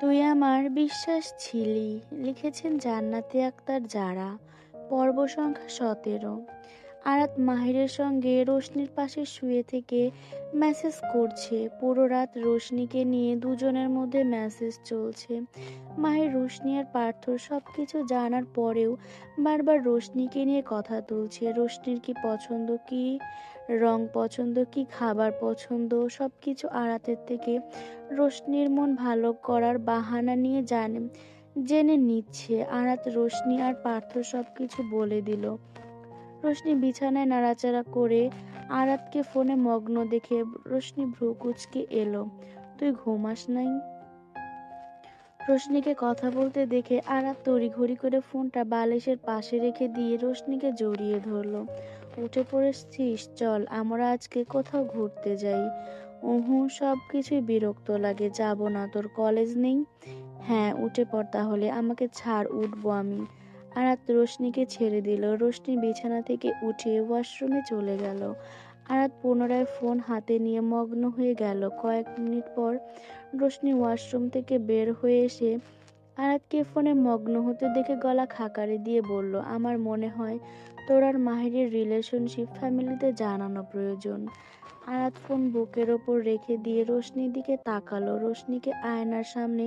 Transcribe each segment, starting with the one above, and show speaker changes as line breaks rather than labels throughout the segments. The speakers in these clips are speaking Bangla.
তুই আমার বিশ্বাস ছিলি লিখেছেন জান্নাতি আক্তার যারা পর্ব সংখ্যা সতেরো। আরাত মাহিরের সঙ্গে রোশনির পাশে শুয়ে থেকে মেসেজ করছে। পুরো রাত রোশনিকে নিয়ে দুজনের মধ্যে মেসেজ চলছে। মাহির, রোশনি আর পার্থর সব কিছু জানার পরেও বারবার রোশনিকে নিয়ে কথা তুলছে। রোশনির কি পছন্দ কি, রং পছন্দ কি, খাবার পছন্দ সব কিছু আড়াতের থেকে রোশনির মন ভালো করার বাহানা নিয়ে জানে, জেনে নিচ্ছে। আরাত, রোশনি আর পার্থ সব কিছু বলে দিল। রোশনি বিছানায় নাড়াচাড়া করে আরাতকে ফোনে মগ্ন দেখে রোশনি ভ্রু কুচকে এলো। তুই ঘুমাস নাই? রোশনিকে কথা বলতে দেখে আরাত তড়িঘড়ি করে ফোনটা বালিশের পাশে রেখে দিয়ে রোশনিকে জড়িয়ে ধরলো। উঠে পড়েছিস, চল, আমরা আজকে কোথাও ঘুরতে যাই। উহু সব কিছুই বিরক্ত লাগে, যাব না, তোর কলেজ নেই? হ্যাঁ উঠে পড়, তাহলে আমাকে ছাড়, উঠবো আমি। আরাত রোশনিকে ছেড়ে দিল। রোশনি বিছানা থেকে উঠে ওয়াশরুমে চলে গেল। আরাত পুনরায় ফোন হাতে নিয়ে মগ্ন হয়ে গেল। কয়েক মিনিট পর রোশনি ওয়াশরুম থেকে বের হয়ে এসে আরাতকে ফোনে মগ্ন হতে দেখে গলা খাকারে দিয়ে বলল, আমার মনে হয় তোর আর মাহিরের রিলেশনশিপ ফ্যামিলিতে জানানো প্রয়োজন। আরাত ফোন বুকের ওপর রেখে দিয়ে রোশনির দিকে তাকালো। রোশনিকে আয়নার সামনে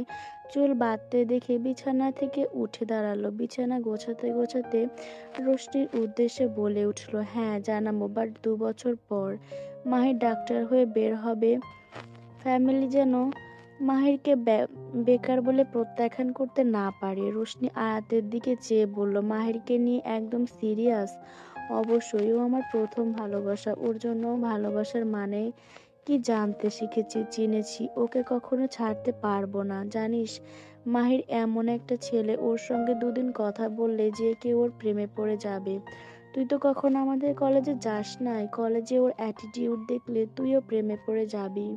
চুল বাঁধতে দেখে বিছানা থেকে উঠে দাঁড়াল। বিছানা গোছাতে গোছাতে রোশনির উদ্দেশ্যে বলে উঠল হ্যাঁ জানাব, বাট দু বছর পর মাহির ডাক্তার হয়ে বের হবে। ফ্যামিলি যেন মাহিরকে বেকার বলে প্রত্যাখ্যান করতে না পারে। রোশনি আয়াতের দিকে চেয়ে বলল, মাহিরকে নিয়ে একদম সিরিয়াস অবশ্যই, ও আমার প্রথম ভালোবাসা। ওর জন্য ভালোবাসার মানে কি জানতে শিখেছি চিনেছি ওকে কখনো ছাড়তে পারব না, জানিস? মাহির এমন একটা ছেলে, ওর সঙ্গে দুদিন কথা বললে যে কেউ ওর প্রেমে পড়ে যাবে। তুই তো কখনো আমাদের কলেজে যাস নাই, কলেজে ওর অ্যাটিটিউড দেখলে তুইও প্রেমে পড়ে যাবি।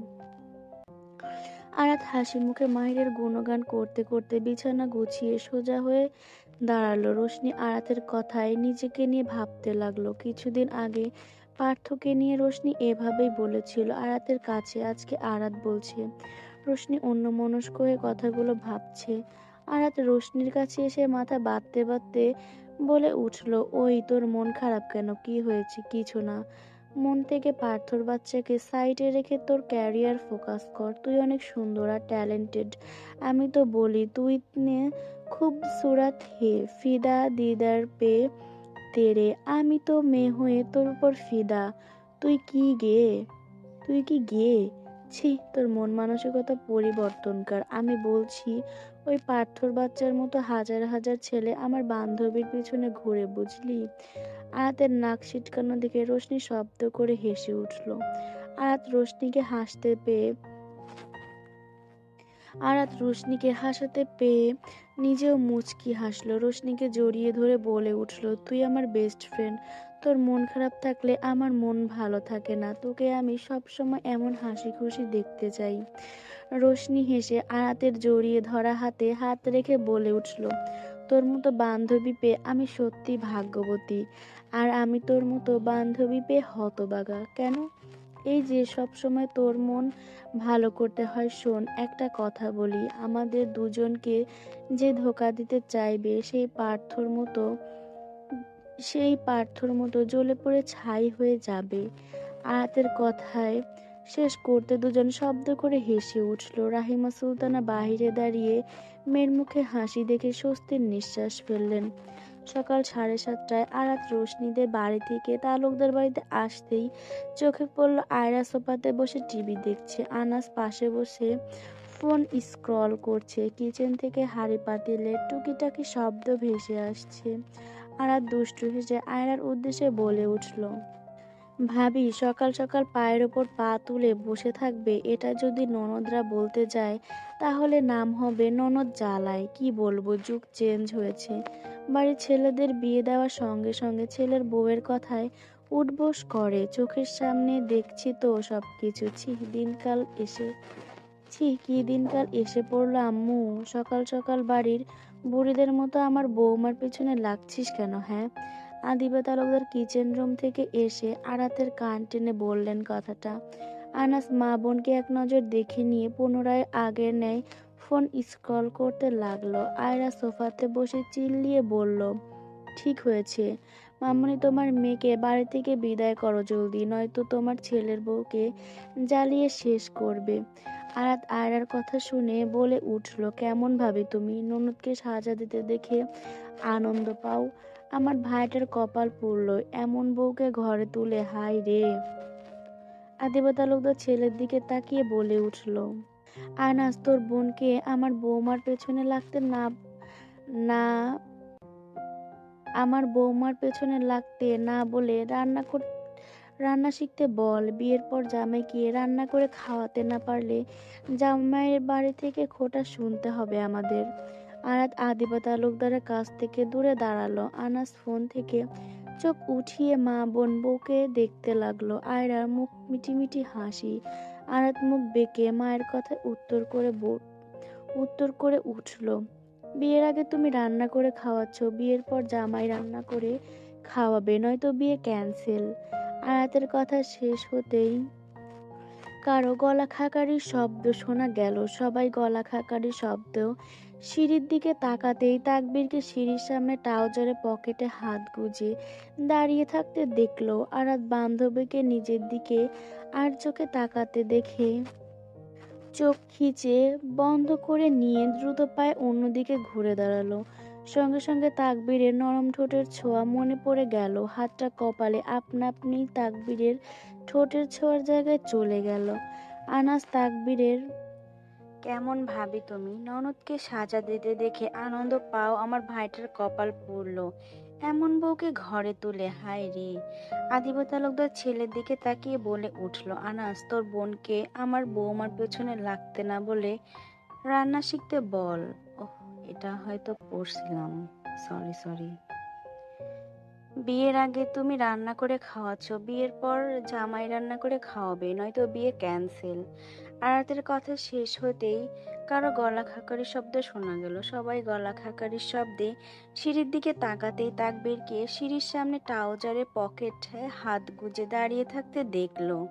আরাত হাসি মুখে মাহিরের গুণগান করতে করতে বিছানা গুছিয়ে সোজা হয়ে দাঁড়াল। রোশনি আরাতের কথায় নিজেকে নিয়ে ভাবতে লাগল। কিছুদিন আগে পার্থকে নিয়ে রোশনি এভাবেই বলেছিল আরাতের কাছে আজকে আরাত বলছে। রোশনি অন্য মনস্ক হয়ে কথাগুলো ভাবছে। আরাত রোশনির কাছে এসে মাথা বাঁধতে বাঁধতে বলে উঠল, ওই তোর মন খারাপ কেন? কি হয়েছে? কিছু না। মন থেকে পার্থর বাচ্চাকে সাইডে রেখে তোর ক্যারিয়ার ফোকাস কর। তুই অনেক সুন্দর আর ট্যালেন্টেড। আমি তো বলি, তুই খুব সুরাত হে, ফিদা দিদার পে তেরে। আমি তো মেয়ে হয়ে তোর উপর ফিদা। তুই কি গে? তুই কি গে? ছি, তোর মন মানসিকতা পরিবর্তন কর। আমি বলছি, ওই পার্থর বাচ্চার মতো হাজার হাজার ছেলে আমার বান্ধবীর পিছনে ঘুরে, বুঝলি? আয়াতের নাক ছিটকানো দিকে রোশনি শব্দ করে হেসে উঠল। আয়াত রোশনিকে হাসতে পেয়ে আরাত রোশনিকে হাসাতে পেয়ে নিজেও মুচকি হাসলো। রোশনিকে জড়িয়ে ধরে বলে উঠল, তুই আমার বেস্ট ফ্রেন্ড তোর মন খারাপ থাকলে আমার মন ভালো থাকে না। তোকে আমি সব সময় এমন হাসি খুশি দেখতে চাই। রোশনি হেসে আরাতের জড়িয়ে ধরা হাতে হাত রেখে বলে উঠল, তোর মতো বান্ধবী পেয়ে আমি সত্যি ভাগ্যবতী। আর আমি তোর মতো বান্ধবী পেয়ে হতবাগা। কেন? এই যে সব সময় তোর মন ভালো করতে হয়, শোন, একটা কথা বলি। আমাদের দুজনকে যে ধোকা দিতে চাইবে, সেই পার্থর মতো, সেই পার্থর মতো জ্বলে পড়ে ছাই হয়ে যাবে। আয়াতের কথায় শেষ করতে দুজন শব্দ করে হেসে উঠল। রাহিমা সুলতানা বাহিরে দাঁড়িয়ে মেয়ের মুখে হাসি দেখে স্বস্তির নিঃশ্বাস ফেললেন। সকাল সাড়ে সাতটায় আরাত রোশনিদের বাড়ি থেকে তালুকদার বাড়িতে আসতেই চোখে পড়ল আয়রা সোফাতে বসে টিভি দেখছে। আনাস পাশে বসে ফোন স্ক্রল করছে। কিচেন থেকে হাড়ি পাতিলের টুকিটাকি শব্দ ভেসে আসছে। আরাত দুষ্টু হেসে আয়রার উদ্দেশ্যে বলে উঠল, ভাবি, সকাল সকাল পায়ের ওপর পা তুলে বসে থাকবে। এটা যদি ননদরা বলতে যায়, তাহলে নাম হবে ননদ জ্বালায় কি বলব, যুগ চেঞ্জ হয়েছে। বাড়ির ছেলেদের বিয়ে দেওয়ার সঙ্গে সঙ্গে ছেলের বউয়ের কথায় উঠবোস করে। চোখের সামনে দেখছি তো সব কিছু ছি, দিনকাল এসে, ছি, কি দিনকাল এসে পড়ল আম্মু? সকাল সকাল বাড়ির বুড়িদের মতো আমার বৌমার পেছনে লাগছিস কেন হ্যাঁ? আদিবা তালুকদার কিচেন রুম থেকে এসে আড়াতের কান টেনে বললেন কথাটা। আনাস মা বোনকে এক নজর দেখে নিয়ে পুনরায় আগের ন্যায় ফোন স্ক্রল করতে লাগল। আয়রা সোফাতে বসে চিল্লিয়ে বলল, ঠিক হয়েছে। মামনি, তোমার মেয়েকে বাড়ি থেকে বিদায় করো জলদি, নয়তো তোমার ছেলের বউকে জ্বালিয়ে শেষ করবে। আরাত আয়রার কথা শুনে বলে উঠল কেমন ভাবে তুমি? ননদকে সাজা দিতে দেখে আনন্দ পাও? আমার ভাইটার কপাল পুড়ল, এমন বউকে ঘরে তুলে হাই রে! আদিবা তালুকদার ছেলের দিকে তাকিয়ে বলে উঠল আনাস, তোর বোনকে আমার বৌমার পেছনে লাগতে না না, আমার বৌমার পেছনে লাগতে না বলে রান্না কর, রান্না শিখতে বল। বিয়ের পর জামাইকে রান্না করে খাওয়াতে না পারলে জামাইয়ের বাড়ি থেকে খোটা শুনতে হবে আমাদের। আরাত আদিবা তালুকদারের কাছ থেকে দূরে দাঁড়াল। আনাস ফোন থেকে চোখ উঠিয়ে মা বোন বউকে দেখতে লাগল। আয়রার মুখ মিটিমিটি হাসি। আরাত মুখ বেঁকে মায়ের কথায় উত্তর করে উত্তর করে উঠল, বিয়ের আগে তুমি রান্না করে খাওয়াচ্ছ, বিয়ের পর জামাই রান্না করে খাওয়াবে, নয়তো বিয়ে ক্যান্সেল আয়াতের কথা শেষ হতেই কারও গলা খাকারির শব্দ শোনা গেল, সবাই গলা খাকারির শব্দ সিঁড়ির দিকে তাকাতেই তাকবীরকে সিঁড়ির সামনে ট্রাউজারের পকেটে হাত গুজে দাঁড়িয়ে থাকতে দেখল আরাত বান্ধবীকে নিজের দিকে আর চোখে তাকাতে দেখে। চোখ খিচে বন্ধ করে নিয়ে দ্রুত পায়ে অন্যদিকে ঘুরে দাঁড়াল। সঙ্গে সঙ্গে তাকবীরের নরম ঠোঁটের ছোঁয়া মনে পড়ে গেল। হাতটা কপালে আপনা আপনি তাকবীরের ঠোঁটের ছোঁয়ার জায়গায় চলে গেল। আনাস তাকবীরের কেমন ভাবি তুমি? ননদকে সাজা দিতে দেখে আনন্দ পাও আমার ভাইটার কপাল পুড়লো। এমন বউকে ঘরে তুলে, হায় রে। আদিব তালুকদার ছেলের দিকে তাকিয়ে বলে উঠল, আনাস, তোর বোনকে আমার বৌমার পেছনে লাগতে না বলে রান্না শিখতে বল। ওহ, এটা হয়তো পড়ছিলাম। Sorry sorry. বিয়ের আগে তুমি রান্না করে খাওয়াচ্ছ, বিয়ের পর জামাই রান্না করে খাওয়াবে, নয়তো বিয়ে ক্যান্সেল আরাতের কথা শেষ হতেই কারও গলা খাকারির শব্দ শোনা গেল। সবাই গলা খাকারির শব্দে সিঁড়ির দিকে তাকাতেই তাক তাকবীরকে সিঁড়ির সামনে ট্রাউজারের পকেটে হাত গুজে দাঁড়িয়ে থাকতে দেখল।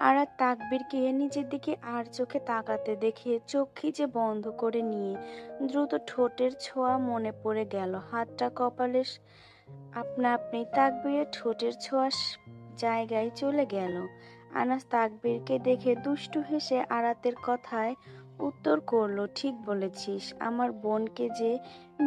আর আর তাকবীরকে নিজের দিকে আর চোখে তাকাতে দেখে চোখ খিচে বন্ধ করে নিয়ে দ্রুত ঠোঁটের ছোঁয়া মনে পড়ে গেল। হাতটা কপালে স- আপনা আপনি তাকবীরের ঠোঁটের ছোঁয়া জায়গায় চলে গেল। আনাস তাকবীরকে দেখে দুষ্টু হেসে আরাতের কথায় উত্তর করল, ঠিক বলেছিস, আমার বোনকে যে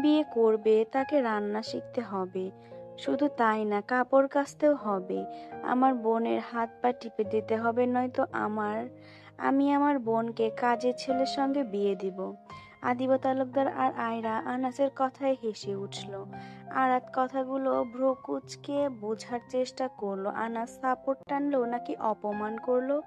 বিয়ে করবে তাকে রান্না শিখতে হবে। শুধু তাই না, কাপড় কাচতেও হবে। আমার বোনের হাত পা টিপে দিতে হবে, নয়তো আমার, আমি আমার বোনকে কাজের ছেলের সঙ্গে বিয়ে দিব। আদিবা তালুকদার আর আয়রা আনাসের কথায় হেসে উঠল। আরাত কথাগুলো ভ্রকুচকে বোঝার চেষ্টা করল। আনাস সাপোর্ট টানলো নাকি অপমান করল।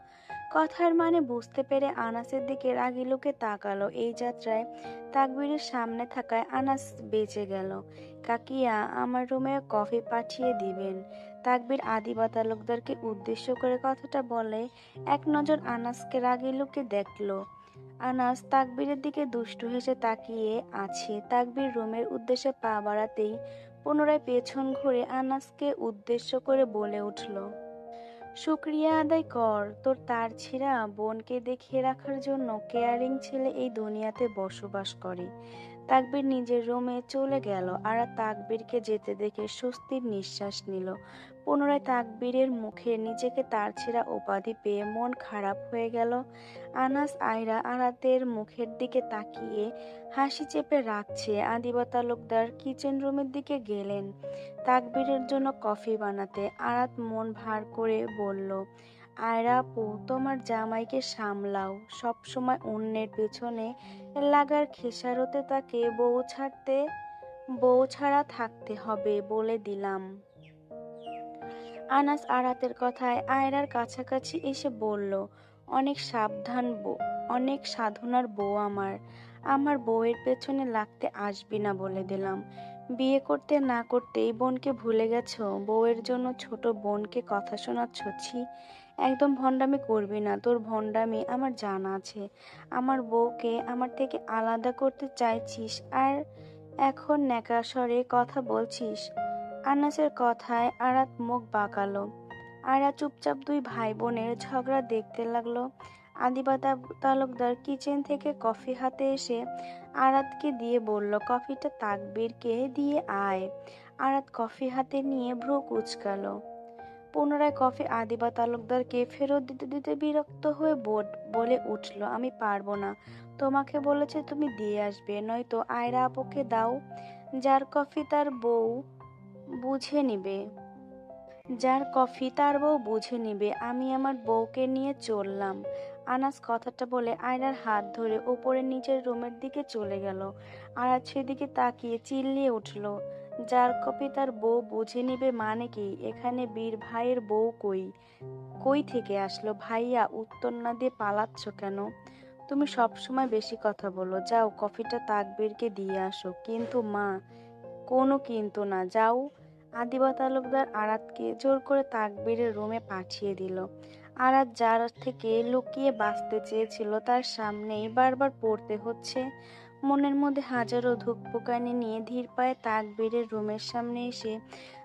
কথার মানে বুঝতে পেরে আনাসের দিকে রাগি লোকে তাকালো। এই যাত্রায় তাকবীরের সামনে থাকায় আনাস বেঁচে গেল। কাকিয়া, আমার রুমে কফি পাঠিয়ে দিবেন। তাকবীর আদিবা তালুকদারকে উদ্দেশ্য করে কথাটা বলে। এক নজর আনাসকে রাগি লোকে দেখল। আনাস তাকবীরের দিকে দুষ্টু হেসে তাকিয়ে আছে। তাকবীর রুমের উদ্দেশ্যে পা বাড়াতেই পুনরায় পেছন ঘুরে আনাসকে উদ্দেশ্য করে বলে উঠল, শুক্রিয়া আদায় কর, তোর তার ছিঁড়া বোনকে দেখিয়ে রাখার জন্য কেয়ারিং ছেলে এই দুনিয়াতে বসবাস করে তাকবীর নিজের রুমে চলে গেল আর তাকবীরকে যেতে দেখে স্বস্তির নিঃশ্বাস নিল। পুনরায় তাকবীরের মুখে নিজেকে তার ছেঁড়া উপাধি পেয়ে মন খারাপ হয়ে গেল। আনাস, আয়রা আরাতের মুখের দিকে তাকিয়ে হাসি চেপে রাখছে। আদিবা তালুকদার কিচেন রুমের দিকে গেলেন তাকবীরের জন্য কফি বানাতে। আরাত মন ভার করে বলল, আয়রা আপু, তোমার জামাইকে সামলাও। সব সময় অন্যের পেছনে লাগার খেসারতে তাকে বউ ছাড়তে, বউ ছাড়া থাকতে হবে বলে দিলাম। আনাস আরাতের কথায় আয়রার কাছাকাছি এসে বলল, অনেক সাবধান বউ, অনেক সাধনার বউ আমার। আমার বউয়ের পেছনে লাগতে আসবি না বলে দিলাম। বিয়ে করতে না করতেই বোনকে ভুলে গেছো? বউয়ের জন্য ছোট বোনকে কথা শোনাচ্ছ? ছি, একদম ভণ্ডামি করবি না। তোর ভণ্ডামি আমার জানা আছে। আমার বউকে আমার থেকে আলাদা করতে চাইছিস আর এখন ন্যাকাস্বরে কথা বলছিস? আনাসের কথায় আরাত মুখ বাঁকালো। আরা চুপচাপ দুই ভাই বোনের ঝগড়া দেখতে লাগল। আদিবা তালুকদার কিচেন থেকে কফি হাতে এসে আরাতকে দিয়ে বলল, কফিটা তাকবীরকে দিয়ে আয়। আরাত কফি হাতে নিয়ে ভ্রু কুচকালো। পুনরায় কফি আদিবা তালুকদারকে ফেরত দিতে দিতে বিরক্ত হয়ে বোট বলে উঠল, আমি পারব না। তোমাকে বলেছে তুমি দিয়ে আসবে, নয়তো আয়রা আপুকে দাও। যার কফি তার বউ বুঝে নিবে। যার কফি তার বউ বুঝে নিবে। আমি আমার বউকে নিয়ে চললাম। আনাস কথাটা বলে আয়নার হাত ধরে ওপরে নিচের রুমের দিকে চলে গেল। আর আজ সেদিকে তাকিয়ে চিল্লিয়ে উঠল, যার কপি তার বউ বুঝে নিবে মানে কি? এখানে বীর ভাইয়ের বউ কই? কই থেকে আসলো? ভাইয়া, উত্তর না দিয়ে পালাচ্ছ কেন? তুমি সব সময় বেশি কথা বলো। যাও, কফিটা তাকবীরকে দিয়ে আসো। কিন্তু মা, কোনো কিন্তু না। যাও আদিবা তালুকদার আরাতকে জোর করে তাকবীরের রুমে পাঠিয়ে দিল। আরাত যার থেকে লুকিয়ে বাঁচতে চেয়েছিল, তার সামনেই বারবার পড়তে হচ্ছে। মনের মধ্যে হাজারো ধুকপুকানি নিয়ে ধীর পায়ে তাকবীরের রুমের সামনে এসে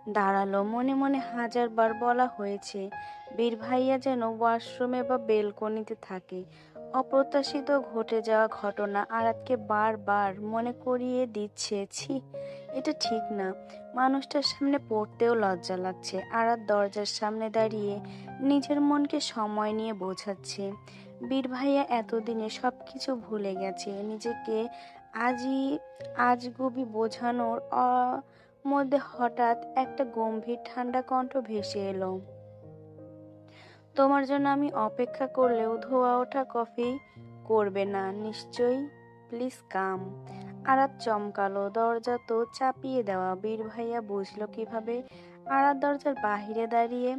দাঁড়াল। মনে মনে হাজারবার বলা হয়েছে, বীর ভাইয়া যেন ওয়াশরুমে বা বেলকনিতে থাকে। অপ্রত্যাশিত ঘটে যাওয়া ঘটনা আরাতকে বারবার মনে করিয়ে দিচ্ছে। ছি এটা ঠিক না। মানুষটার সামনে পড়তেও লজ্জা লাগছে আরাত দরজার সামনে দাঁড়িয়ে নিজের মনকে সময় নিয়ে বোঝাচ্ছে। বীর ভাইয়া এতদিনে সব কিছু ভুলে গেছে। নিজেকে আজই আজগুবি বোঝানোর মধ্যে হঠাৎ একটা গম্ভীর ঠান্ডা কণ্ঠ ভেসে এলো। তোমার জন্য আমি অপেক্ষা করলেও ধোয়া ওঠা কফি করবে না। নিশ্চয়ই, প্লিজ কাম। আরাত চমকালো, দরজা তো চাপিয়ে দেওয়া। বীর ভাইয়া বুঝলো কীভাবে আরাত দরজার বাহিরে দাঁড়িয়ে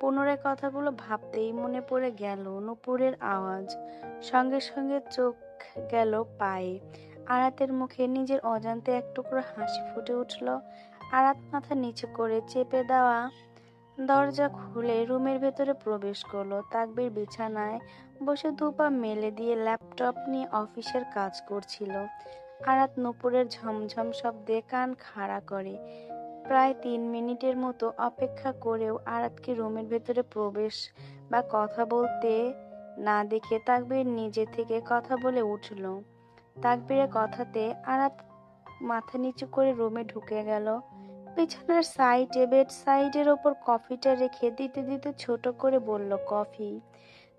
পুনরায় কথাগুলো ভাবতেই মনে পড়ে গেল নুপুরের আওয়াজ। সঙ্গে সঙ্গে চোখ গেল পায়ে। আরাতের মুখে নিজের অজান্তে এক টুকরো হাসি ফুটে উঠল। আরাত মাথা নিচু করে চেপে দেওয়া দরজা খুলে রুমের ভেতরে প্রবেশ করল। তাকবির বিছানায় বসে দুপা মেলে দিয়ে ল্যাপটপ নিয়ে অফিসের কাজ করছিল। আরাত নুপুরের ঝমঝম শব্দে কান খাড়া করে। প্রায় তিন মিনিটের মতো অপেক্ষা করেও আরাতকে রুমের ভেতরে প্রবেশ বা কথা বলতে না দেখে তাকবীর নিজে থেকে কথা বলে উঠল। তাকবীরের কথাতে আরাত মাথা নিচু করে রুমে ঢুকে গেল। বিছানার সাইডে বেড সাইডের ওপর কফিটা রেখে দিতে দিতে ছোট করে বলল, কফি।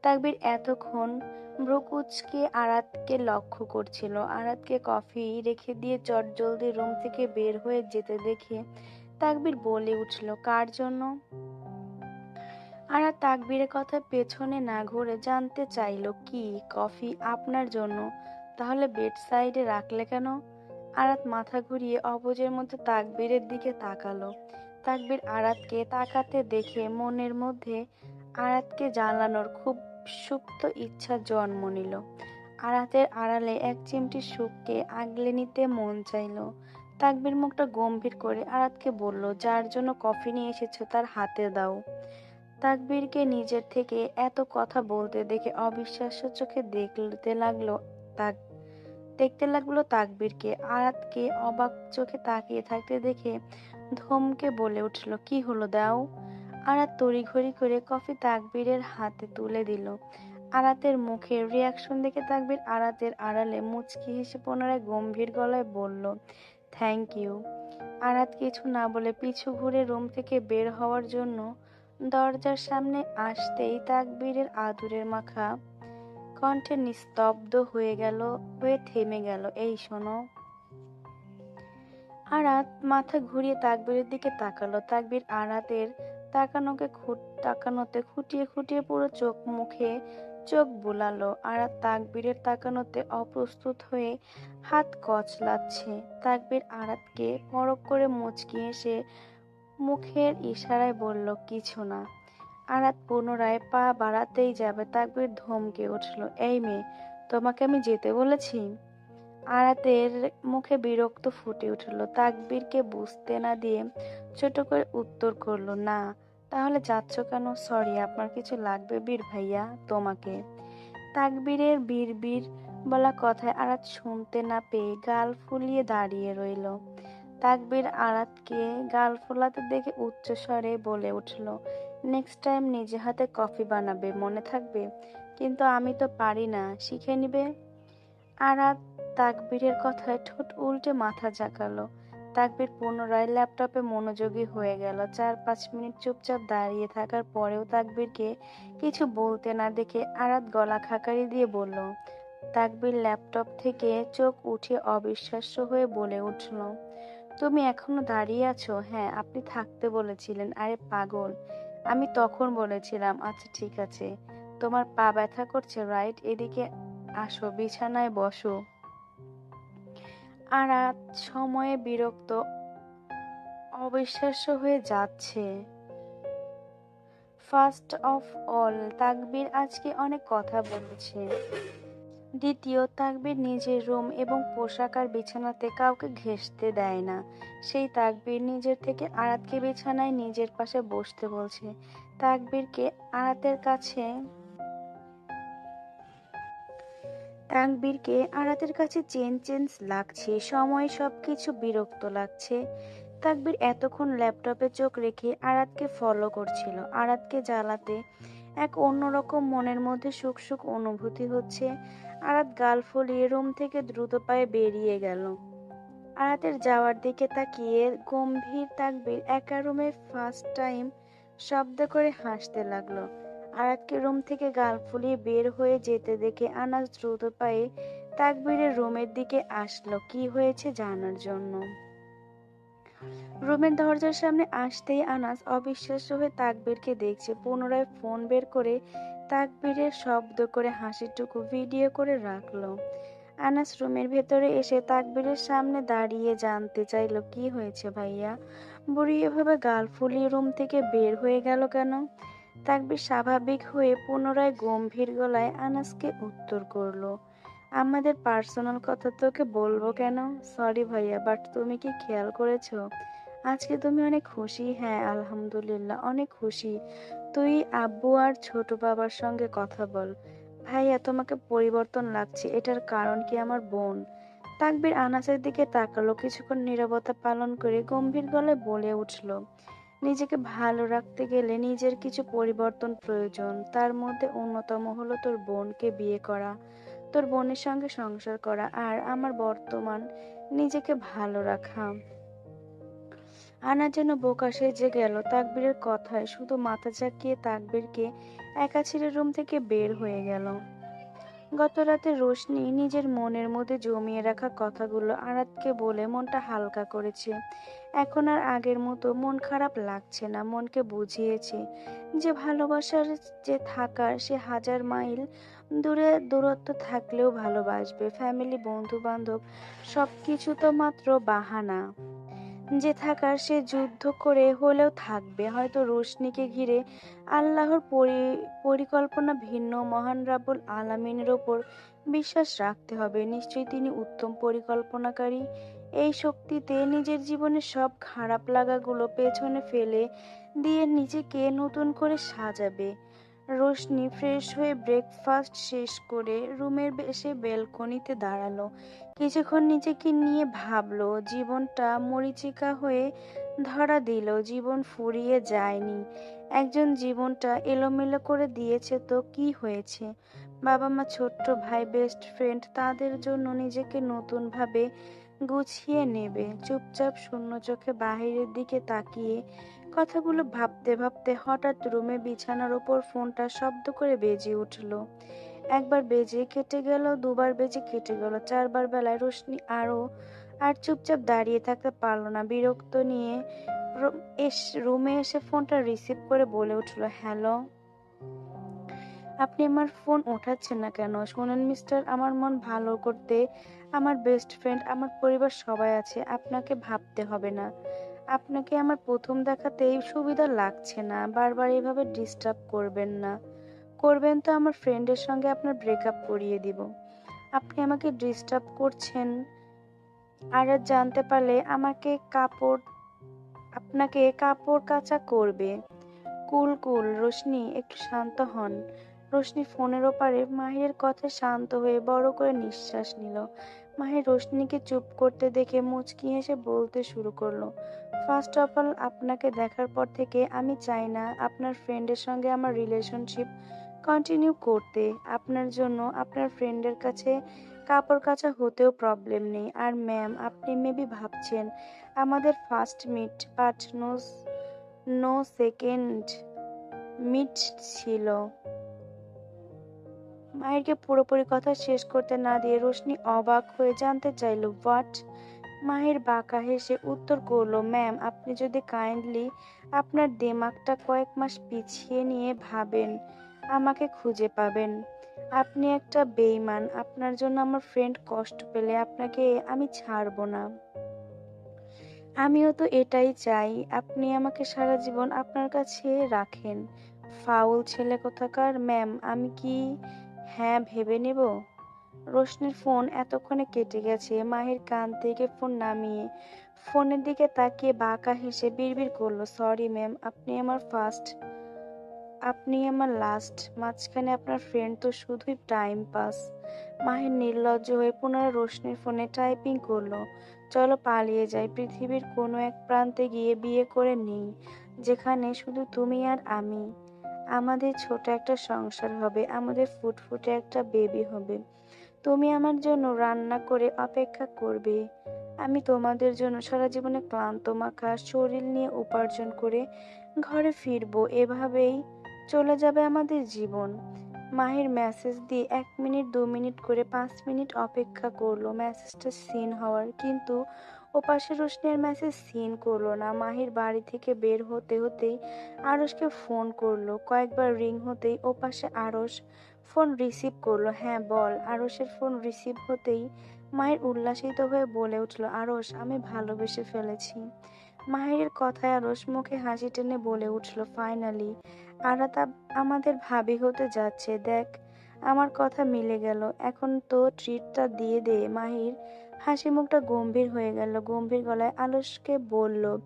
তাকবীর এতক্ষণ ব্রুকুচকে আরাতকে লক্ষ্য করছিল। আরাতকে কফি রেখে দিয়ে চট জলদি রুম থেকে বের হয়ে যেতে দেখে তাকবীর বলে উঠল, কার জন্য? আরাত তাকবীরের কথা পেছনে না ঘুরে জানতে চাইলো, কি? কফি আপনার জন্য? তাহলে বেড সাইডে রাখলে কেন? আরাত মাথা ঘুরিয়ে অবুজের মধ্যে তাকবীরের দিকে তাকালো। তাকবীর আরাতকে তাকাতে দেখে মনের মধ্যে আরাতকে জানানোর খুব সুপ্ত ইচ্ছা জন্ম নিল। আড়াতের আড়ালে এক চিমটি সুখকে আগলে নিতে মন চাইলো। তাকবীর মুখটা গম্ভীর করে আরাতকে বলল, যার জন্য কফি নিয়ে এসেছ তার হাতে দাও। তাকবীরকে নিজের থেকে এত কথা বলতে দেখে অবিশ্বাস্য চোখে দেখতে লাগল তাক দেখতে লাগল তাকবীরকে। আরাতকে অবাক চোখে তাকিয়ে থাকতে দেখে ধমকে বলে উঠল, কি হলো? দাও। আরাত তড়িঘড়ি করে কফি তাকবীরের হাতে তুলে দিল। আরাতের মুখের রিয়াকশন দেখে তাকবীর আরাতের আড়ালে মুচকি হেসে পুনরায় গম্ভীর গলায় বলল থ্যাংক ইউ আরাত কিছু না বলে পিছু ঘুরে রুম থেকে বের হওয়ার জন্য দরজার সামনে আসতেই তাকবীরের আদুরের মাখা কণ্ঠে নিস্তব্ধ হয়ে গেল, হয়ে থেমে গেল, এই শোনো। আরাত মাথা ঘুরিয়ে তাকবীরের দিকে তাকালো। তাকবীর আরাতের তাকানোকে খুট, তাকানোতে খুঁটিয়ে খুঁটিয়ে পুরো চোখ মুখে চোখ বুলালো আরাত তাকবীরের তাকানোতে অপ্রস্তুত হয়ে হাত কচলাচ্ছে তাকবীর আরাতকে পরক করে মুচকি এসে মুখের ইশারায় বলল, কিছু না। আরাত পুনরায় পা বাড়াতেই যাবে। তাকবীর ধমকে উঠল, এই মেয়ে, তোমাকে আমি যেতে বলেছি? আরাতের মুখে বিরক্ত ফুটে উঠল। তাকবীরকে বুঝতে না দিয়ে ছোট করে উত্তর করল, না। তাহলে যাচ্ছ কেন? সরি আপনার কিছু লাগবে? বীর ভাইয়া, তোমাকে। তাকবীরের বীর বীর বলা কথায় আরাত শুনতে না পেয়ে গাল ফুলিয়ে দাঁড়িয়ে রইল। তাকবীর আরাতকে গাল ফোলাতে দেখে উচ্চ স্বরে বলে উঠল নেক্সট টাইম নিজে হাতে কফি বানাবে, মনে থাকবে? কিন্তু আমি তো পারি না, শিখে নিবে? আরাত তাকবীরের কথায় ঠোঁট উল্টে মাথা ঝাঁকালো। তাকবীর পুনরায় ল্যাপটপে মনোযোগী হয়ে গেল। চার পাঁচ মিনিট চুপচাপ দাঁড়িয়ে থাকার পরেও তাকবীরকে কিছু বলতে না দেখে আরাত গলা খাকারি দিয়ে বলল, তাকবীর ল্যাপটপ থেকে চোখ উঠে অবিশ্বাস্য হয়ে বলে উঠল, তুমি এখনও দাঁড়িয়ে আছো? হ্যাঁ আপনি থাকতে বলেছিলেন। আরে পাগল, আমি তখন বলেছিলাম আচ্ছা ঠিক আছে। তোমার পা ব্যথা করছে, রাইট? এদিকে আসো, বিছানায় বসো। আর আজ সময়ে বিরক্ত, অবিশ্বাস্য হয়ে যাচ্ছে। ফার্স্ট অফ অল তাকবীর আজকে অনেক কথা বলেছে। দ্বিতীয়, তাকবীর নিজের রুম এবং পোশাক আর বিছানাতে কাউকে ঘেঁষতে দেয় না। সেই তাকবীর নিজের থেকে আরাতকে বিছানায় নিজের পাশে বসতে বলছে। তাকবীরকে আরাতের কাছে তাকবীরকে আরাতের কাছে চেন চেঞ্জ লাগছে, সময় সব কিছু বিরক্ত লাগছে। তাকবীর এতক্ষণ ল্যাপটপে চোখ রেখে আরাতকে ফলো করছিল। আরাতকে জ্বালাতে এক অন্যরকম মনের মধ্যে সুখ সুখ অনুভূতি হচ্ছে। আরাত গাল ফলিয়ে রুম থেকে দ্রুত পায়ে বেরিয়ে গেল। আরাতের যাওয়ার দিকে তাকিয়ে গম্ভীর তাকবীর একা রুমে ফার্স্ট টাইম শব্দ করে হাসতে লাগল। আরাতকে রুম থেকে গাল ফুলিয়ে বের হয়ে যেতে দেখে আনাস দ্রুত পায়ে তাকবীরের রুমের দিকে আসলো। কি হয়েছে জানার জন্য? রুমের দরজার সামনে আসতেই আনাস অবিশ্বাস্য হয়ে তাকবীরকে দেখছে। পুনরায় ফোন বের করে তাকবীরের শব্দ করে হাসিটুকু ভিডিও করে রাখল। আনাস রুমের ভেতরে এসে তাকবীরের সামনে দাঁড়িয়ে জানতে চাইলো, কি হয়েছে ভাইয়া? বুড়ি এভাবে গাল ফুলিয়ে রুম থেকে বের হয়ে গেল কেন? তাকবীর স্বাভাবিক হয়ে পুনরায় গম্ভীর গলায় আনাসকে উত্তর করল, আমাদের পার্সোনাল কথা তোকে বলব কেন? সরি ভাইয়া বাট তুমি কি খেয়াল করেছ? আজকে তুমি অনেক খুশি? হ্যাঁ আলহামদুলিল্লাহ, অনেক খুশি। তুই আব্বু আর ছোট বাবার সঙ্গে কথা বল। ভাইয়া, তোমাকে পরিবর্তন লাগছে, এটার কারণ কি আমার বোন? তাকবির আনাসের দিকে তাকালো, কিছুক্ষণ নীরবতা পালন করে গম্ভীর গলায় বলে উঠল নিজেকে ভালো রাখতে গেলে নিজের কিছু পরিবর্তন প্রয়োজন। তার মধ্যে অন্যতম হলো তোর বোনকে বিয়ে করা, তোর বোনের সঙ্গে সংসার করা আর আমার বর্তমান নিজেকে ভালো রাখা। আনা যেন বোকা সেজে গেল তাকবীরের কথায়। শুধু মাথা চাকিয়ে তাকবীরকে একা ছেড়ে রুম থেকে বের হয়ে গেল। গত রাতে রোশনি নিজের মনের মধ্যে জমিয়ে রাখা কথাগুলো আরাতকে বলে মনটা হালকা করেছে। এখন আর আগের মতো মন খারাপ লাগছে না, মনকে বুঝিয়েছে যে ভালোবাসার যে থাকার সে হাজার মাইল দূরে দূরত্ব থাকলেও ভালোবাসবে। ফ্যামিলি বন্ধু বান্ধব সব কিছু তো মাত্র বাহানা। যে থাকার সে যুদ্ধ করে হলেও থাকবে। হয়তো রোশনিকে ঘিরে আল্লাহর পরিকল্পনা ভিন্ন, মহান রাবুল আলামিনের ওপর বিশ্বাস রাখতে হবে। নিশ্চয়ই তিনি উত্তম পরিকল্পনাকারী। এই শক্তিতে নিজের জীবনের সব খারাপ লাগাগুলো পেছনে ফেলে দিয়ে নিজেকে নতুন করে সাজাবে। রোশনি ফ্রেশ হয়ে ব্রেকফাস্ট শেষ করে রুমের এসে বেলকনিতে দাঁড়াল। কিছুক্ষণ নিজেকে নিয়ে ভাবলো, জীবনটা মরিচিকা হয়ে ধরা দিল, জীবন ফুরিয়ে যায়নি। একজন জীবনটা এলোমেলো করে দিয়েছে তো কি হয়েছে? বাবা মা, ছোট্ট ভাই বেস্ট ফ্রেন্ড তাদের জন্য নিজেকে নতুনভাবে গুছিয়ে নেবে। চুপচাপ শূন্য চোখে বাহিরের দিকে তাকিয়ে কথাগুলো ভাবতে ভাবতে হঠাৎ রুমে বিছানার ওপর ফোনটা শব্দ করে বেজে উঠল। একবার বেজে কেটে গেল, দুবার বেজে কেটে গেল, চারবার বেলায় রোশনি আরও আর চুপচাপ দাঁড়িয়ে থাকতে পারল না। বিরক্ত নিয়ে এস, রুমে এসে ফোনটা রিসিভ করে বলে উঠল, হ্যালো, আপনি আমার ফোন ওঠাচ্ছেন না কেন? শোনেন মিস্টার, আমার মন ভালো করতে আমার বেস্ট ফ্রেন্ড, আমার পরিবার সবাই আছে, আপনাকে ভাবতে হবে না। আপনাকে আমার প্রথম দেখাতেই সুবিধা লাগছে না। বারবার এভাবে ডিস্টার্ব করবেন না। করবেন তো আমার ফ্রেন্ডের সঙ্গে আপনার ব্রেকআপ করিয়ে দিব। আপনি আমাকে ডিস্টার্ব করছেন আর জানতে পারলে আমাকে কাপড়, আপনাকে কাপড় কাচা করবে। কুল কুল, রোশনি, একটু শান্ত হন। রোশনি ফোনের ওপারে মাহিরের কথা শান্ত হয়ে বড় করে নিঃশ্বাস নিল। মাহির রোশনিকে চুপ করতে দেখে মুচকি হেসে বলতে শুরু করল ফার্স্ট অফ অল আপনাকে দেখার পর থেকে আমি চাই না আপনার ফ্রেন্ডের সঙ্গে আমার রিলেশনশিপ কন্টিনিউ করতে। আপনার জন্য আপনার ফ্রেন্ডের কাছে কাপড় কাচা হতেও প্রবলেম নেই। আর ম্যাম আপনি মেবি ভাবছেন, আমাদের first meet but no no second meet ছিল। মায়েরকে পুরোপুরি কথা শেষ করতে না দিয়ে রোশনি অবাক হয়ে জানতে চাইল, হোয়াট? মাহির বাঁকা হেসে উত্তর করল, ম্যাম, আপনি যদি কাইন্ডলি আপনার দিমাগটা কয়েক মাস পিছিয়ে নিয়ে ভাবেন, আমাকে খুঁজে পাবেন। আপনি একটা বেইমান আপনার জন্য আমার ফ্রেন্ড কষ্ট পেলে আপনাকে আমি ছাড়বো না। আমিও তো এটাই চাই, আপনি আমাকে সারা জীবন আপনার কাছে রাখেন। ফাউল ছেলে কোথাকার? ম্যাম, আমি কি হ্যাঁ ভেবে নেব। রোশনির ফোন এতক্ষণে কেটে গেছে। মাহির কান থেকে ফোন নামিয়ে ফোনের দিকে তাকিয়ে বাঁকা হেসে বিড়বিড় করল, সরি ম্যাম, আপনি আমার ফার্স্ট, আপনি আমার লাস্ট। মাঝখানে আপনার ফ্রেন্ড তো শুধুই টাইম পাস। মাহির নির্লজ্জ হয়ে পুনরায় রোশনির ফোনে টাইপিং করল, চলো পালিয়ে যাই। পৃথিবীর কোনো এক প্রান্তে গিয়ে বিয়ে করে নিই, যেখানে শুধু তুমি আর আমি। আমাদের ছোট একটা সংসার হবে, আমাদের ফুটফুটে একটা বেবি হবে। তুমি আমার জন্য রান্না করে অপেক্ষা করবে। আমি তোমাদের জন্য সারা জীবনে ক্লান্ত, মাখা, শরীর নিয়ে উপার্জন করে ঘরে ফিরবো, এভাবেই চলে যাবে আমাদের জীবন। মাহির মেসেজ দিয়ে এক মিনিট, দু মিনিট করে পাঁচ মিনিট অপেক্ষা করল। মেসেজটা সিন হওয়ার, কিন্তু ওপাশে রোশনের মেসেজ সিন করল না। মাহির বাড়ি থেকে বের হতে হতেই আরসকে ফোন করল। কয়েকবার রিং হতেই ওপাশে আরস ফোন রিসিভ করল। হ্যাঁ বল। আরসের ফোন রিসিভ হতেই মায়ের উল্লাসিত হয়ে বলে উঠল আরস আমি ভালোবেসে ফেলেছি। মাহিরের কথায় আরস মুখে হাসি টেনে বলে উঠল ফাইনালি আরাত আমাদের ভাবি হতে যাচ্ছে। দেখ আমার কথা মিলে গেল। এখন তো ট্রিটটা দিয়ে দে, মাহির। হাসি মুখটা গম্ভীর হয়ে গেল। গম্ভীর গলায় আলসকে বলল,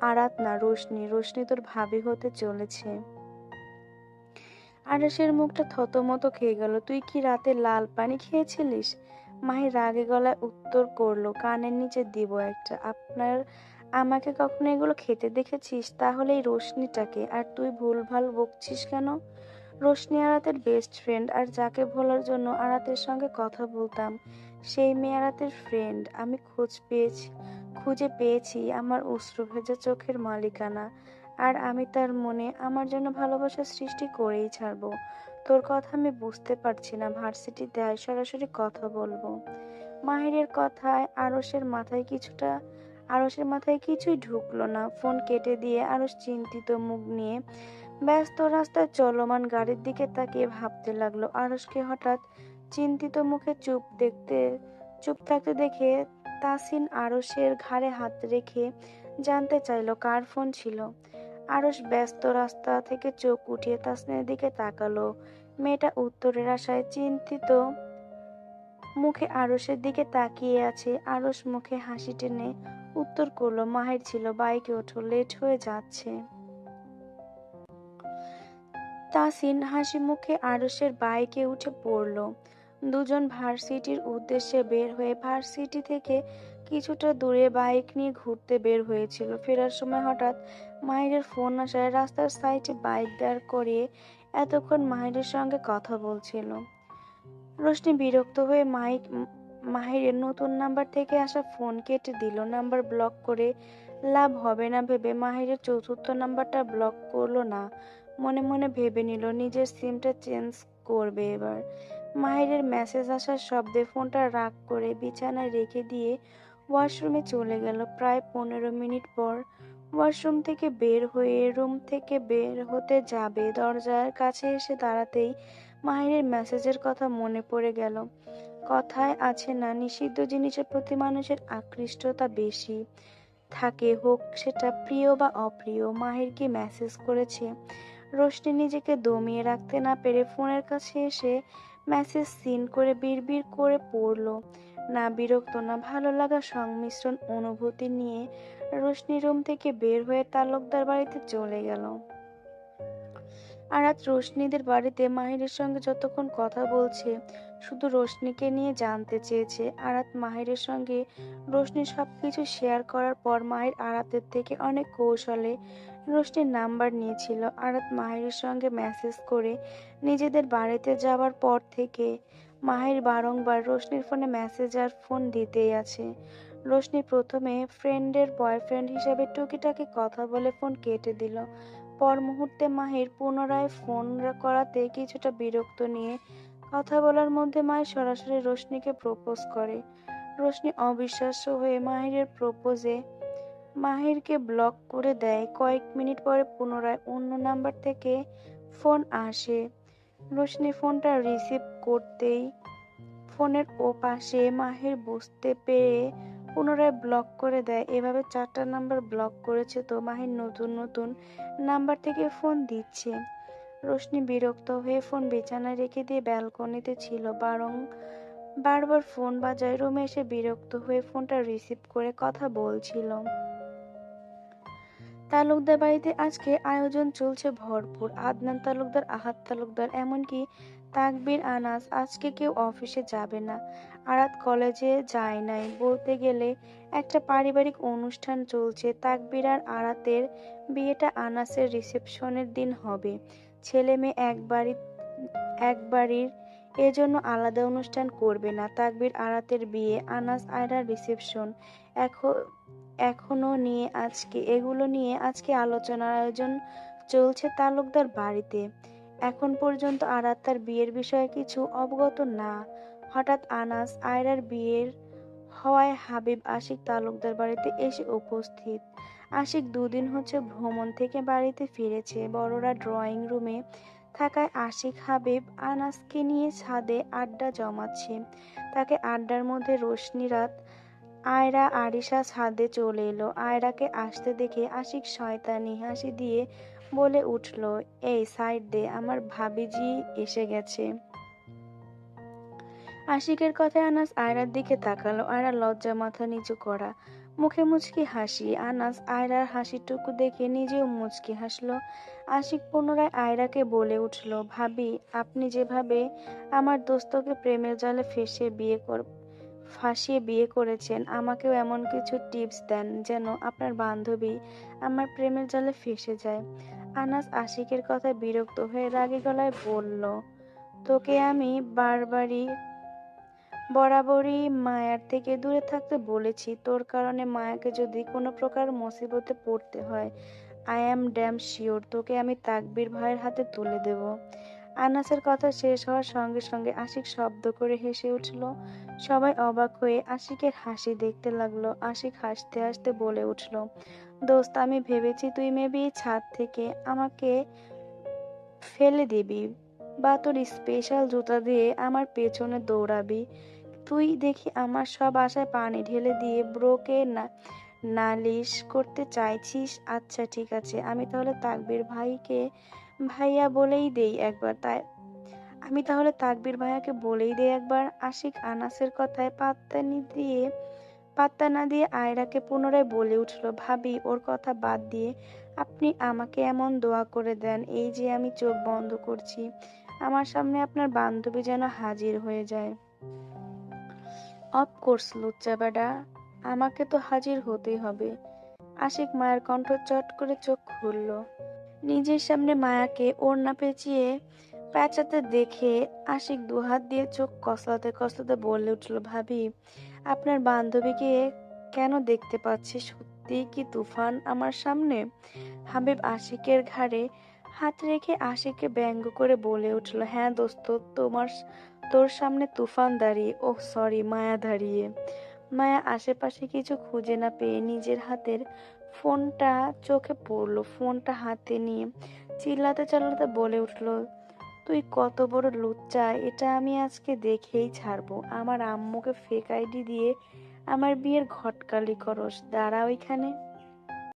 আরাত না, রোশনি রোশনি তোর ভাবি হতে চলেছে। আরসের মুখটা থতমত খেয়ে গেল। তুই কি রাতে লাল পানি খেয়েছিলিস? মাহির রাগে গলায় উত্তর করল, কানের নিচে দিব একটা। আপনার, আমাকে কখনো এগুলো খেতে দেখেছিস? তাহলে এই রোশনিটাকে। আর তুই ভুলভাল বকছিস কেন? রোশনি আরাতের বেস্ট ফ্রেন্ড আর যাকে ভোলার জন্য আরাতের সঙ্গে কথা বলতাম, সেই মেয়ে আরাতের ফ্রেন্ড আমি খোঁজ পেয়েছি, খুঁজে পেয়েছি আমার অশ্রু ভেজা চোখের মালিকানা, আর আমি তার মনে আমার জন্য ভালোবাসা সৃষ্টি করেই ছাড়বো। তোর কথা আমি বুঝতে পারছি না, ভার্সিটি দেয়, সরাসরি কথা বলব। মাহিরের কথায় আরসের মাথায় কিছুটা আরসের মাথায় কিছুই ঢুকলো না। ফোন কেটে দিয়ে আরস চিন্তিত মুখ নিয়ে ব্যস্ত রাস্তায় চলমান গাড়ির দিকে তাকিয়ে ভাবতে লাগল। আরসকে হঠাৎ চিন্তিত মুখে চুপ দেখতে, চুপ থাকতে দেখে তাসিন আরসের ঘাড়ে হাত রেখে জানতে চাইলো কার ফোন ছিল। আরস ব্যস্ত রাস্তা থেকে চোখ উঠিয়ে তাসিনের দিকে তাকালো। মেয়েটা উত্তরের আশায় চিন্তিত মুখে আরসের দিকে তাকিয়ে আছে। আরস মুখে হাসি টেনে উত্তর করল, মাহের ছিল, বাইকে ওঠো, লেট হয়ে যাচ্ছে। তাসিন হাসি মুখে আরসের বাইকে উঠে পড়ল। দুজন ভার্সিটির উদ্দেশ্যে বের হয়ে ভার্সিটি থেকে কিছুটা দূরে বাইক নিয়ে ঘুরতে বের হয়েছিল। ফেরার সময় হঠাৎ মাহিরের ফোন আসায় রাস্তার সাইডে বাইক দাঁড় করিয়ে এতক্ষণ মাহিরের সঙ্গে কথা বলছিল। রোশনি বিরক্ত হয়ে মাইক, মাহিরের নতুন নাম্বার থেকে আসা ফোন কেটে দিল। নাম্বার ব্লক করে লাভ হবে না ভেবে মাহিরের চতুর্থ নাম্বারটা ব্লক করল না। মনে মনে ভেবে নিল, নিজের সিমটা চেঞ্জ করবে এবার। মাহিরের মেসেজ আসার শব্দে ফোনটা রাগ করে বিছানায় রেখে দিয়ে ওয়াশরুমে চলে গেল। প্রায় পনেরো মিনিট পর ওয়াশরুম থেকে বের হয়ে রুম থেকে বের হতে যাবে। দরজার কাছে এসে দাঁড়াতেই মাহিরের মেসেজের কথা মনে পড়ে গেল। কথায় আছে না, নিষিদ্ধ জিনিসের প্রতি মানুষের আকৃষ্টতা বেশি থাকে, হোক সেটা প্রিয় বা অপ্রিয়। মাহির কি মেসেজ করেছে? রোশনি নিজেকে দমিয়ে রাখতে না পেরে ফোনের কাছে এসে মেসেজ সিন করে বিড়বিড় করে পড়ল। না বিরক্ত, না ভালো লাগা সংমিশ্রণ অনুভূতি নিয়ে রোশনি রুম থেকে বের হয়ে তালুকদার বাড়িতে চলে গেল। আরাত রোশনিদের বাড়িতে মাহিরের সঙ্গে যতক্ষণ কথা বলছে, শুধু রোশনিকে নিয়ে জানতে চেয়েছে। আরাত মাহিরের সঙ্গে রোশনি সবকিছু শেয়ার করার পর মাহির আরাতের থেকে অনেক কৌশলে রোশনির নাম্বার নিয়েছিল। আরাত মাহিরের সঙ্গে মেসেজ করে নিজেদের বাড়িতে যাওয়ার পর থেকে মাহির বারংবার রোশনির ফোনে মেসেজ আর ফোন দিতেই আছে। রোশনি প্রথমে ফ্রেন্ডের বয়ফ্রেন্ড হিসেবে টুকিটাকি কথা বলে ফোন কেটে দিল। পর মুহূর্তে মাহির পুনরায় ফোন করাতে কিছুটা বিরক্ত নিয়ে কথা বলার মধ্যে মাহির সরাসরি রোশনিকে প্রপোজ করে। রোশনি অবিশ্বাস্য হয়ে মাহিরের প্রপোজে মাহিরকে ব্লক করে দেয়। কয়েক মিনিট পরে পুনরায় অন্য নাম্বার থেকে ফোন আসে। রোশনি ফোনটা রিসিভ করতেই ফোনের ও পাশে মাহির বুঝতে পেরে পুনরায় ব্লক করে দেয়। এভাবে চারটা নাম্বার ব্লক করেছে তো মাহির নতুন নতুন নাম্বার থেকে ফোন দিচ্ছে। রোশনি বিরক্ত হয়ে ফোন বিছানায় রেখে দিয়ে ব্যালকনিতে ছিল। বারং বারবার ফোন বাজায়। রুমে এসে বিরক্ত হয়ে ফোনটা রিসিভ করে কথা বলছিল। তালুকদার বাড়িতে আজকে আয়োজন চলছে ভরপুর। আদনান তালুকদার, আহাত তালুকদার, এমনকি তাকবির, আনাস, আজকে কেউ অফিসে যাবে না। আরাত কলেজে যায় নাই। বলতে গেলে একটা পারিবারিক অনুষ্ঠান চলছে। তাকবির আর আরাতের বিয়েটা আনাসের রিসেপশনের দিন হবে। ছেলে মেয়ে এক বাড়ি, এক বাড়ির এজন্য আলাদা অনুষ্ঠান করবে না। তাকবির, আরাতের বিয়ে, আনাস আয়রার রিসেপশন। এখন এখনও নিয়ে আজকে, এগুলো নিয়ে আজকে আলোচনার আয়োজন চলছে তালুকদার বাড়িতে। এখন পর্যন্ত আরাত তার বিয়ের বিষয়ে কিছু অবগত না। হঠাৎ আনাস আয়রার বিয়ের হওয়ায় হাবিব আশিক তালুকদার বাড়িতে এসে উপস্থিত। আশিক দুদিন হচ্ছে ভ্রমণ থেকে বাড়িতে ফিরেছে। বড়রা ড্রয়িং রুমে থাকায় আশিক, হাবিব আনাসকে নিয়ে ছাদে আড্ডা জমাচ্ছে। তাকে আড্ডার মধ্যে রোশনি রাত আয়রা আরিশা ছাদে চলে এলো। আয়রাকে আসতে দেখে আশিক শয়তানি হাসি দিয়ে বলে উঠল, এই সাইড দে, আমার ভাবিজি এসে গেছে। আশিকের কথায় আনাস আয়রার দিকে তাকালো। আয়রা লজ্জা মাথা নিচু করা, মুখে মুচকি হাসি। আনাস আয়রার হাসিটুকু দেখে নিজেও মুচকি হাসলো। আশিক পুনরায় আয়রাকে বলে উঠল, ভাবি, আপনি যেভাবে আমার দোস্তকে প্রেমের জালে ফেসে বিয়ে কর ফাঁসিয়ে বিয়ে করেছেন, আমাকেও এমন কিছু টিপস দেন যেন আপনার বান্ধবী আমার প্রেমের জালে ফেসে যায়। আনাস আশিকের কথায় বিরক্ত হয়ে রাগী গলায় বলল, তোকে আমি বারবারই বরাবরই মায়ার থেকে দূরে থাকতে বলেছি। তোর কারণে মায়াকে যদি কোনো প্রকার মুসিবতে পড়তে হয় আই অ্যাম ড্যাম শিওর তোকে আমি তাকবীর ভাইয়ের হাতে তুলে দেব। আনাসের কথা শেষ হওয়ার সঙ্গে সঙ্গে আশিক শব্দ করে হেসে উঠল। সবাই অবাক হয়ে আশিকের হাসি দেখতে লাগল। আশিক হাসতে হাসতে বলে উঠল, দোস্ত, আমি ভেবেছি তুই মেবি ছাদ থেকে আমাকে ফেলে দিবি বা তোর স্পেশাল জুতা দিয়ে আমার পেছনে দৌড়াবি। তুই দেখি আমার সব আশায় পানি ঢেলে দিয়ে ব্রোকে না, নালিশ করতে চাইছিস? আচ্ছা ঠিক আছে। আমি তাহলে তাকবির ভাইকে ভাইয়া বলেই দেই একবার, তাই। আমি তাহলে তাকবির ভাইয়াকে বলেই দেই একবার। আশিক আনাসের কথায় পাত্তা নি দিয়ে, পাত্তা না দিয়ে আয়রাকে পুনরায় বলে উঠল, ভাবি, ওর কথা বাদ দিয়ে আপনি আমাকে এমন দোয়া করে দেন, এই যে আমি চোখ বন্ধ করছি। আমার সামনে আপনার বান্ধবী যেন হাজির হয়ে যায়। অফকোর্স লুচ্চা বেডা আমাকে তো হাজির হতেই হবে। আশিক মায়ের কণ্ঠ চট করে চোখ খুলল। নিজের সামনে মায়াকে ওড়না পেঁচিয়ে প্যাঁচাতে দেখে আশিক দুহাত দিয়ে চোখ কসলাতে কসলাতে বলে উঠল, ভাবি, আপনার বান্ধবীকে কেন দেখতে পাচ্ছি? সত্যি কি তুফান আমার সামনে? হাবিব আশিকের ঘাড়ে হাত রেখে আশিককে ব্যঙ্গ করে বলে উঠল হ্যাঁ দোস্ত, তোমার তোর সামনে তুফান দাঁড়িয়ে ও সরি, মায়া দাঁড়িয়ে। মায়া আশেপাশে কিছু খুঁজে না পেয়ে নিজের হাতের ফোনটা চোখে পড়ল, ফোনটা হাতে নিয়ে চিল্লাতে চালাতে বলে উঠল, তুই কত বড় লুচ্চা, এটা আমি আজকে দেখেই ছাড়বো। আমার আম্মুকে ফেক আইডি দিয়ে আমার বিয়ের ঘটকালি করস, দাঁড়া ওইখানে।